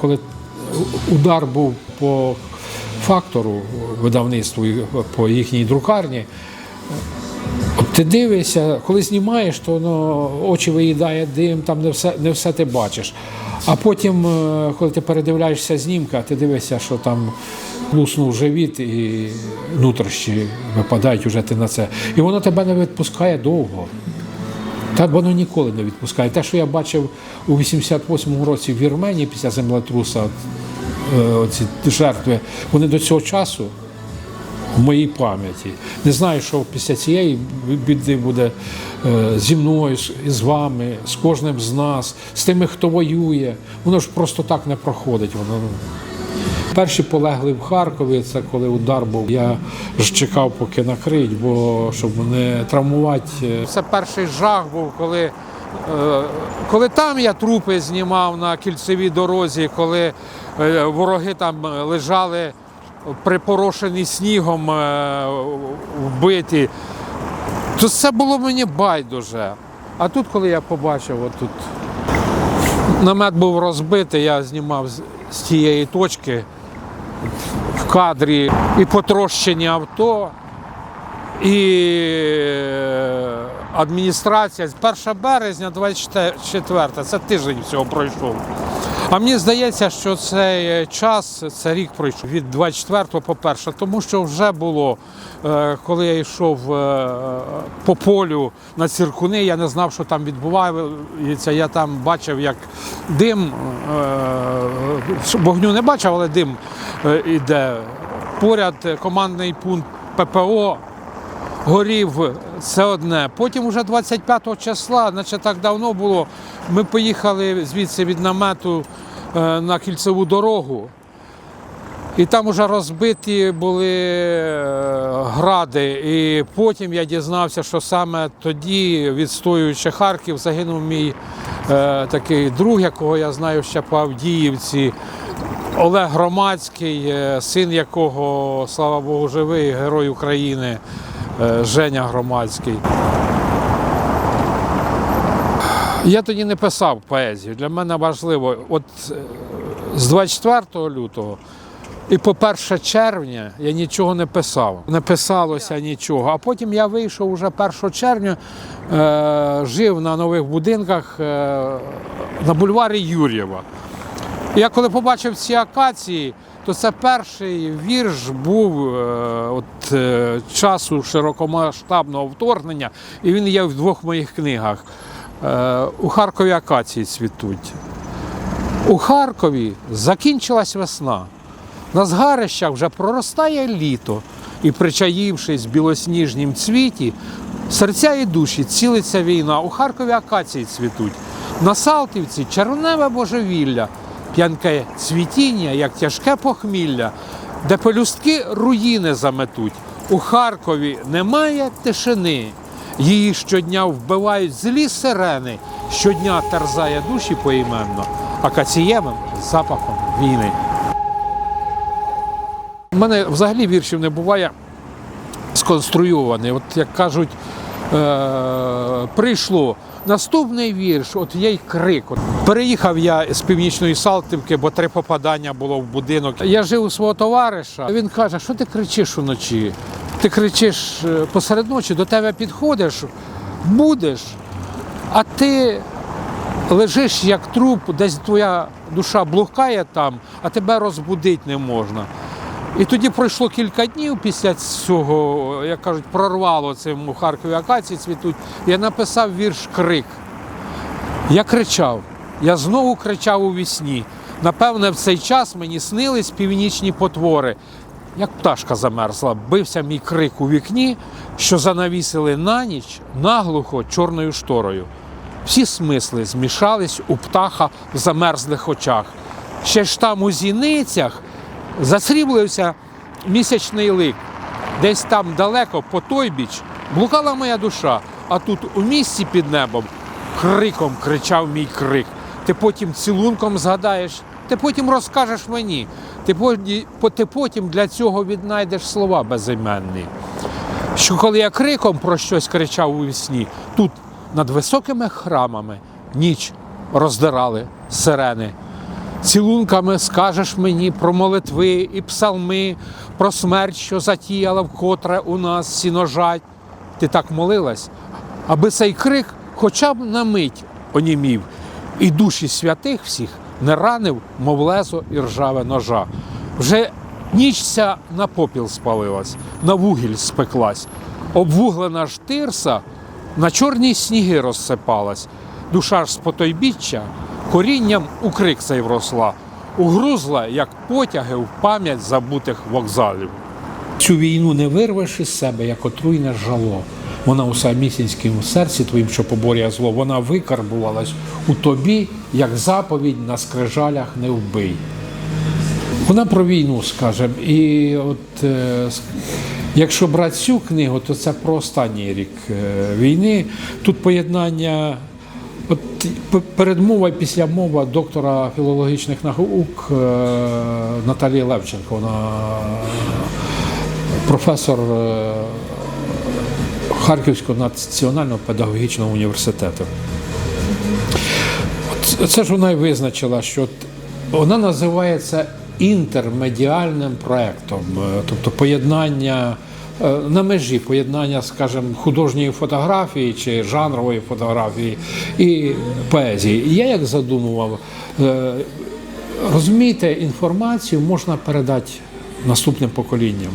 коли удар був по фактору видавництву по їхній друкарні, ти дивишся, коли знімаєш, то воно очі виїдає дим, там не все, не все ти бачиш. А потім, е, коли ти передивляєшся знімка, ти дивишся, що там луснув живіт і нутрощі випадають уже ти на це. І воно тебе не відпускає довго. Так воно ніколи не відпускає. Те, що я бачив у 88-му році в Вірменії після землетруса, е, оці жертви, вони до цього часу в моїй пам'яті. Не знаю, що після цієї біди буде е, зі мною, з- вами, з кожним з нас, з тими, хто воює. Воно ж просто так не проходить. Воно. Перші полегли в Харкові, це коли удар був. Я ж чекав, поки накриють, бо щоб не травмувати. Це перший жах був, коли, е, коли там я трупи знімав на кільцевій дорозі, коли е, вороги там лежали припорошені снігом, е, вбиті. То це було мені байдуже. А тут, коли я побачив, отут намет був розбитий, я знімав з тієї точки в кадрі і потрощені авто, і е, адміністрація. З 1 березня 24, це тиждень всього пройшов. А мені здається, що цей час, це рік пройшов від 24 по 1, тому що вже було, е, коли я йшов е, по полю на циркуни, я не знав, що там відбувається. Я там бачив, як дим, е, вогню не бачив, але дим е, іде. Поряд командний пункт ППО горів це одне. Потім уже 25 числа, наче так давно було, ми поїхали звідси від намету е, на кільцеву дорогу. І там вже розбиті були е, гради. І потім я дізнався, що саме тоді, відстоюючи Харків, загинув мій е, такий друг, якого я знаю ще по Авдіївці. Олег Громадський, е, син якого, слава Богу, живий, герой України Женя Громадський. Я тоді не писав поезію. Для мене важливо, от е, з 24 лютого і по 1 червня я нічого не писав. Не писалося нічого. А потім я вийшов уже 1 червня, е, жив на нових будинках е, на бульварі Юр'єва. Я коли побачив ці акації, то це перший вірш був е, от, е, часу широкомасштабного вторгнення, і він є в двох моїх книгах. Е, у Харкові акації цвітуть. У Харкові закінчилась весна. На згарищах вже проростає літо, і, причаївшись в білосніжнім цвіті, серця і душі цілиться війна. У Харкові акації цвітуть. На Салтівці червоневе божевілля, п'янке цвітіння, як тяжке похмілля, де пелюстки руїни заметуть. У Харкові немає тишини. Її щодня вбивають злі сирени, щодня терзає душі поіменно, акацієвим запахом війни. У мене взагалі віршів не буває сконструйований. От як кажуть, прийшло. Наступний вірш, от є й крик. Переїхав я з північної Салтівки, бо три попадання було в будинок. Я жив у свого товариша. Він каже, що ти кричиш уночі? Ти кричиш е, посеред ночі, до тебе підходиш, будеш, а ти лежиш як труп, десь твоя душа блукає там, а тебе розбудити не можна. І тоді пройшло кілька днів після цього, як кажуть, прорвало цим у Харкові акації цвітуть. Я написав вірш Крик. Я кричав, я знову кричав у вісні. Напевне, в цей час мені снились північні потвори. Як пташка замерзла, бився мій крик у вікні, що занавісили на ніч наглухо чорною шторою. Всі смисли змішались у птаха в замерзлих очах. Ще ж там у зіницях засріблився місячний лик. Десь там далеко, по той біч, блукала моя душа, а тут у місці під небом криком кричав мій крик. Ти потім цілунком згадаєш, ти потім розкажеш мені. Ти потім для цього віднайдеш слова безіменні. Що коли я криком про щось кричав у вісні, тут над високими храмами ніч роздирали сирени. Цілунками скажеш мені про молитви і псалми, про смерть, що затіяла вкотре у нас сіножать. Ти так молилась, аби цей крик хоча б на мить онімів, і душі святих всіх не ранив, мов лезо і ржаве ножа. Вже ніч ця на попіл спалилась, на вугіль спеклась, обвуглена ж тирса на чорні сніги розсипалась. Душа ж з потойбіччя корінням у крик цей вросла, угрузла, як потяги в пам'ять забутих вокзалів. Цю війну не вирвеш із себе, як отруйне жало. Вона у самісінському серці твоїм, що поборює зло, вона викарбувалась у тобі, як заповідь на скрижалях не вбий. Вона про війну, скажемо. І от е, якщо брати цю книгу, то це про останній рік е, війни. Тут поєднання. От передмова і післямова доктора філологічних наук е, Наталії Левченко. Вона професор е, Харківського національного педагогічного університету. Це ж вона і визначила, що вона називається інтермедіальним проєктом, е, тобто поєднання е, на межі поєднання, скажімо, художньої фотографії чи жанрової фотографії і поезії. Я як задумував, е, розумієте, інформацію можна передати наступним поколінням.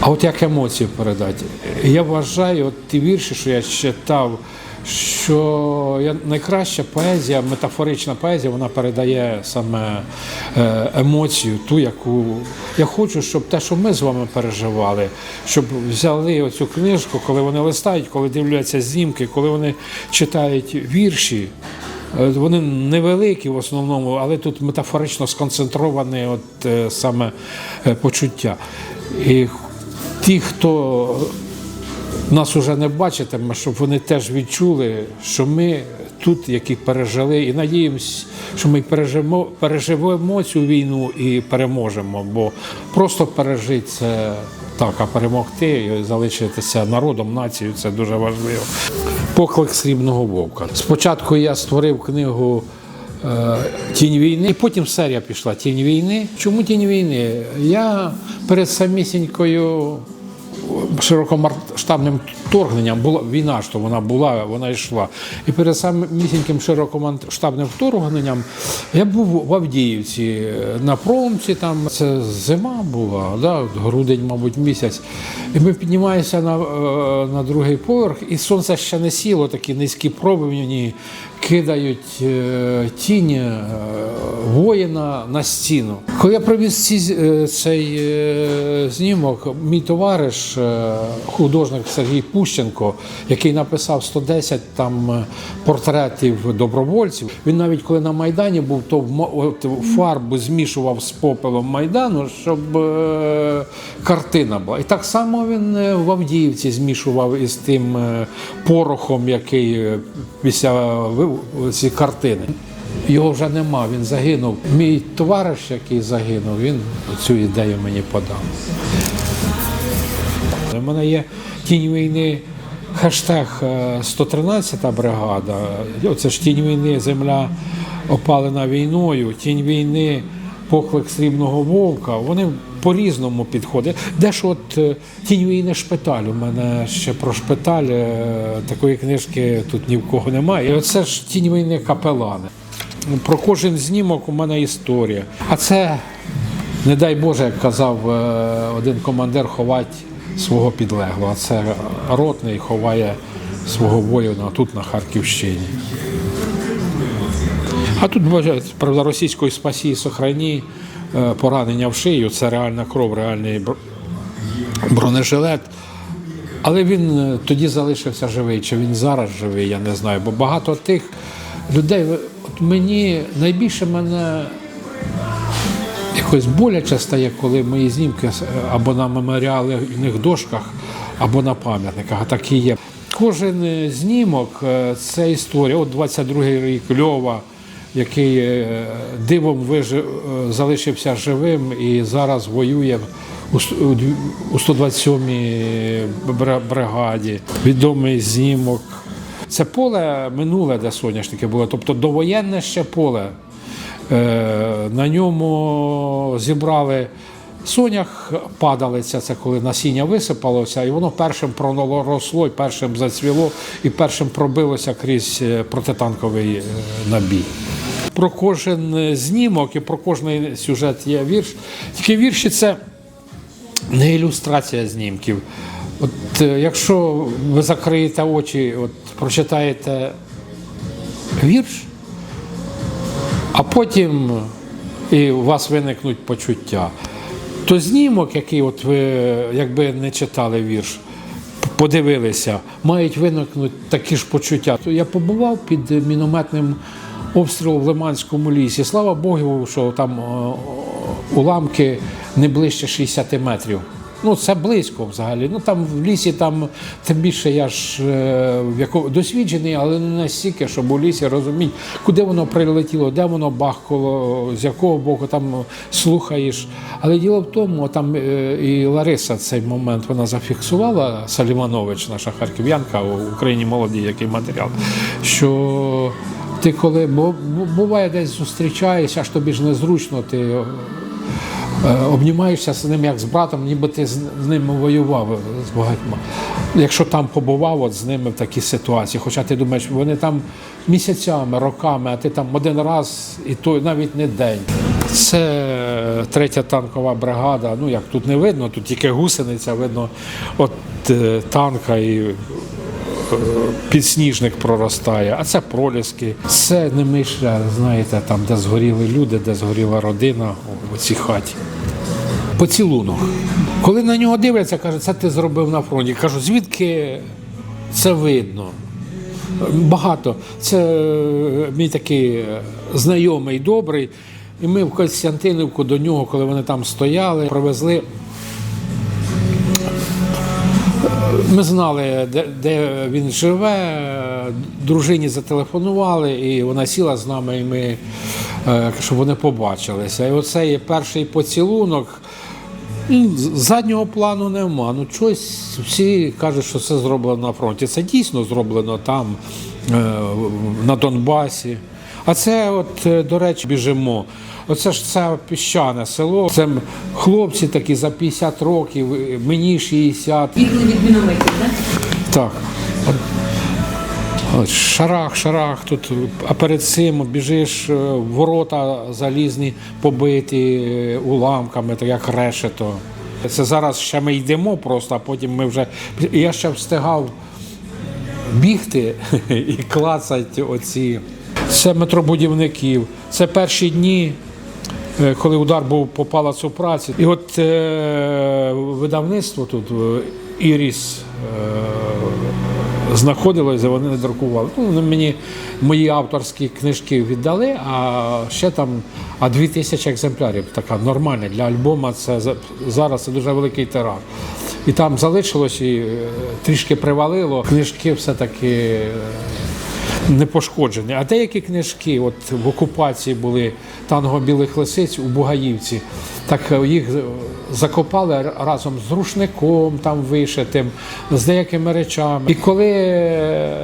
А от як емоцію передати? Я вважаю, от ті вірші, що я читав, що найкраща поезія, метафорична поезія, вона передає саме е, емоцію, ту, яку я хочу, щоб те, що ми з вами переживали, щоб взяли оцю книжку, коли вони листають, коли дивляться знімки, коли вони читають вірші. Е, Вони невеликі в основному, але тут метафорично сконцентроване от, е, саме почуття. І ті, хто нас уже не бачитиме, щоб вони теж відчули, що ми тут, які пережили, і надіємось, що ми переживемо, переживемо цю війну і переможемо. Бо просто пережити це так, а перемогти і залишитися народом, нацією це дуже важливо. Поклик срібного вовка. Спочатку я створив книгу. е, Тінь війни, і потім серія пішла Тінь війни. Чому тінь війни? Я перед самісінькою широкомасштабним вторгненням була війна, що вона була, вона йшла. І перед самісіньким широкомасштабним вторгненням я був в Авдіївці е, на промці. Там це зима була, да, грудень, мабуть, місяць. І ми піднімаємося на, е, на другий поверх, і сонце ще не сіло, такі низькі промені кидають е, тінь е, воїна на стіну. Коли я привіз е, цей знімок, мій товариш, художник Сергій Пущенко, який написав 110 там портретів добровольців. Він навіть коли на Майдані був, то фарбу змішував з попелом Майдану, щоб картина була. І так само він в Авдіївці змішував із тим порохом, який після ці картини. Його вже нема, він загинув. Мій товариш, який загинув, він цю ідею мені подав. У мене є тінь війни, хештег е, 113 бригада. Оце ж тінь війни, земля опалена війною, тінь війни, поклик срібного вовка. Вони по-різному підходять. Де ж от е, тінь війни шпиталь. У мене ще про шпиталь е, такої книжки тут ні в кого немає. І оце ж тінь війни капелани. Про кожен знімок у мене історія. А це не дай Боже, як казав е, один командир, ховати свого підлеглого. А це ротний ховає свого воїна тут на Харківщині. А тут, правда, російської спасі і сохрані поранення в шию, це реальна кров, реальний бронежилет. Але він е, тоді залишився живий. Чи він зараз живий, я не знаю. Бо багато тих людей, от мені найбільше мене якось боляче стає, коли мої знімки або на меморіальних дошках, або на пам'ятниках. А так і є. Кожен е, знімок е, це історія. От 22-й рік Льова, який е, дивом вижив, е, залишився живим і зараз воює у с- у дві- у 127-й бригаді. Відомий знімок. Це поле минуле, де соняшники були, тобто довоєнне ще поле. Е, На ньому зібрали сонях, падалиця, це коли насіння висипалося, і воно першим проросло, і першим зацвіло, і першим пробилося крізь е, протитанковий е, набій. Про кожен е, знімок і про кожний сюжет є вірш. Тільки вірші це не ілюстрація знімків. От е, якщо ви закриєте очі, от прочитаєте вірш, а потім і у вас виникнуть почуття, то знімок, який от ви якби не читали вірш, подивилися, мають виникнути такі ж почуття. То Я побував під мінометним обстрілом в Лиманському лісі. Слава Богу, що там е, уламки не ближче 60 метрів. Ну, це близько взагалі. Ну там в лісі, там тим більше я ж е, яко, досвідчений, але не настільки, щоб у лісі розуміти, куди воно прилетіло, де воно бахкало, з якого боку там слухаєш. Але діло в тому, там е, і Лариса цей момент вона зафіксувала, Саліманович, наша харків'янка, у Україні молоді, який матеріал, що ти коли буває десь зустрічаєшся, аж тобі ж незручно, ти е, обнімаєшся з ним як з братом, ніби ти з ними воював е, з багатьма. Якщо там побував от з ними в такій ситуації, хоча ти думаєш, вони там місяцями, роками, а ти там один раз і то навіть не день. Це третя танкова бригада. Ну як тут не видно, тут тільки гусениця, видно от е, танка і е, підсніжник проростає, а це проліски. Це не мишля, знаєте, там, де згоріли люди, де згоріла родина у цій хаті. Поцілунок. Коли на нього дивляться, каже, це ти зробив на фронті. Кажу, звідки це видно? Багато. Це е, мій такий е, знайомий, добрий. І ми в Костянтинівку до нього, коли вони там стояли, привезли Ми знали, де, де він живе. Дружині зателефонували, і вона сіла з нами, і ми, е, щоб вони побачилися. І оце є перший поцілунок. Ну, Заднього плану нема. Ну, щось всі кажуть, що це зроблено на фронті. Це дійсно зроблено там, е, на Донбасі. А це, от, е, до речі, біжимо. Оце ж це піщане село. Це хлопці такі за 50 років, е, мені 60. Бігли від мінометів, так? Так. От, шарах, шарах тут, а перед цим біжиш, е, ворота залізні побиті е, уламками, так як решето. Це зараз ще ми йдемо просто, а потім ми вже. Я ще встигав бігти і клацати оці. Це метробудівників. Це перші дні, коли удар був по палацу праці. І от е, видавництво тут е, Іріс е, знаходилось, вони не друкували. Ну, мені мої авторські книжки віддали, а ще там а дві тисячі екземплярів. Така нормальна для альбома. Це за- зараз це дуже великий тираж. І там залишилось і е, трішки привалило. Книжки все-таки. Не пошкоджені. А деякі книжки, от в окупації були танго білих лисиць у Бугаївці, так е, їх закопали разом з рушником там вишитим, з деякими речами. І коли е,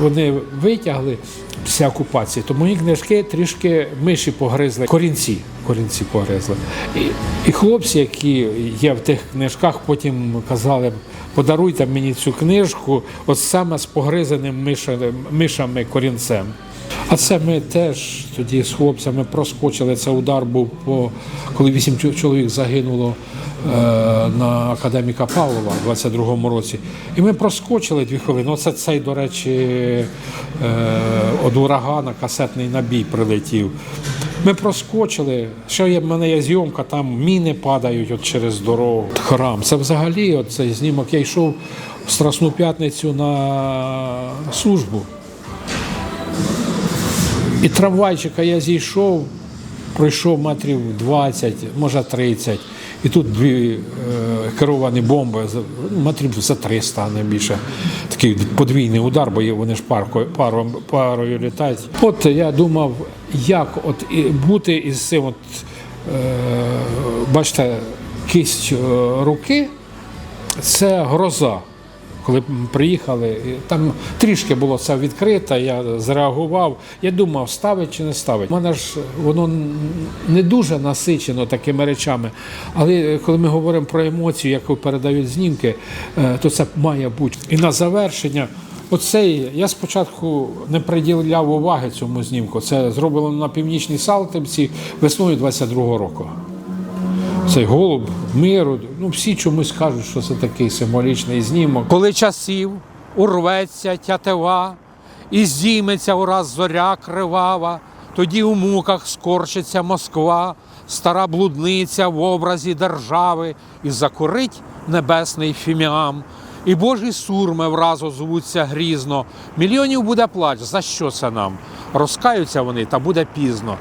вони витягли після окупації, то мої книжки трішки миші погризли, корінці. Корінці погризли. І, і хлопці, які є в тих книжках, потім казали, подаруйте мені цю книжку, от саме з погризаним миша- мишами корінцем. А це ми теж тоді з хлопцями проскочили. Це удар був по коли вісім чоловік загинуло е, на академіка Павлова у 22-му році. І ми проскочили дві хвилини. Оце цей, до речі, е, від урагана касетний набій прилетів. Ми проскочили. Ще є в мене є зйомка, там міни падають от через дорогу. Храм. Це взагалі от цей знімок. Я йшов в Страсну п'ятницю на службу. І трамвайчика я зійшов, пройшов метрів 20, може 30. І тут дві е, керовані бомби, метрів за 300, а не більше. Такий подвійний удар, бо вони ж паркою, паром, парою літають. От я думав, як от бути із цим, от, е, бачите, кисть е, руки це гроза. Коли приїхали, там трішки було це відкрито, я зреагував. Я думав, ставить чи не ставить. У мене ж воно не дуже насичено такими речами. Але коли ми говоримо про емоцію, яку передають знімки, е, то це має бути. І на завершення. Оцей я спочатку не приділяв уваги цьому знімку. Це зроблено на північній Салтівці весною 22-го року. Цей голуб миру. Ну всі чомусь кажуть, що це такий символічний знімок. Коли часів урветься тятива, і здійметься ураз зоря кривава, тоді у муках скорчиться Москва, стара блудниця в образі держави, і закурить небесний фіміам. І Божі сурми враз озвуться грізно. Мільйонів буде плач. За що це нам? Розкаються вони, та буде пізно.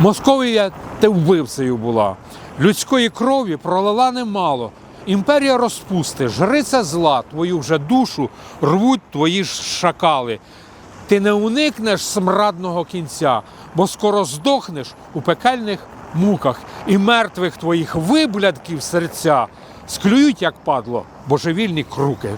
Московія ти вбивцею була. Людської крові пролила немало. Імперія розпусти, жриця зла, твою вже душу рвуть твої ж шакали. Ти не уникнеш смрадного кінця, бо скоро здохнеш у пекельних муках, і мертвих твоїх виблядків серця склюють, як падло, божевільні круки.